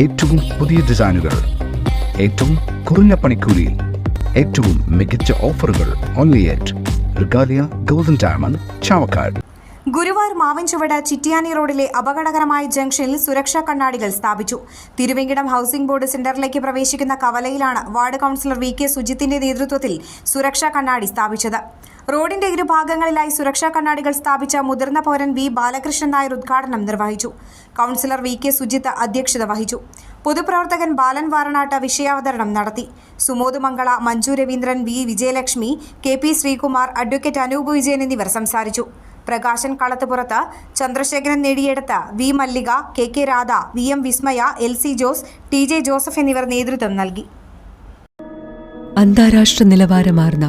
ഏറ്റവും പുതിയ ഡിസൈനുകൾ ഏറ്റവും കുറഞ്ഞ പണിക്കൂലിയിൽ ഏറ്റവും മികച്ച ഓഫറുകൾ only at Regalia golden diamond Chavakkad Guruvayur Mavinchuvadu Chittiyani റോഡിലെ അപകടകരമായ ജംഗ്ഷനിൽ സുരക്ഷാ കണ്ണാടികൾ സ്ഥാപിച്ചു. തിരുവെങ്കിടം ഹൗസിംഗ് ബോർഡ് സെന്ററിലേക്ക് പ്രവേശിക്കുന്ന കവലയിലാണ് വാർഡ് കൗൺസിലർ വി കെ സുജിത്തിന്റെ നേതൃത്വത്തിൽ സുരക്ഷാ കണ്ണാടി സ്ഥാപിച്ചത്. റോഡിന്റെ ഇരുഭാഗങ്ങളിലായി സുരക്ഷാ കണ്ണാടികൾ സ്ഥാപിച്ച മുതിർന്ന പൗരൻ വി ബാലകൃഷ്ണൻ നായർ ഉദ്ഘാടനം നിർവഹിച്ചു. കൗൺസിലർ വി കെ സുജിത്ത് അധ്യക്ഷത വഹിച്ചു. പൊതുപ്രവർത്തകൻ ബാലൻ വാറനാട്ട് വിഷയാവതരണം നടത്തി. Sumod Mangala Manju Raveendran V Vijayalakshmi K P Sreekumar advocate Anoop Vijayan എന്നിവർ സംസാരിച്ചു. പ്രകാശൻ കളത്തുപുറത്ത് ചന്ദ്രശേഖരൻ നേടിയെടുത്ത V Mallika K K Radha V M Vismaya L C Jose T J Joseph എന്നിവർ നേതൃത്വം നൽകി. അന്താരാഷ്ട്ര നിലവാരമാർന്ന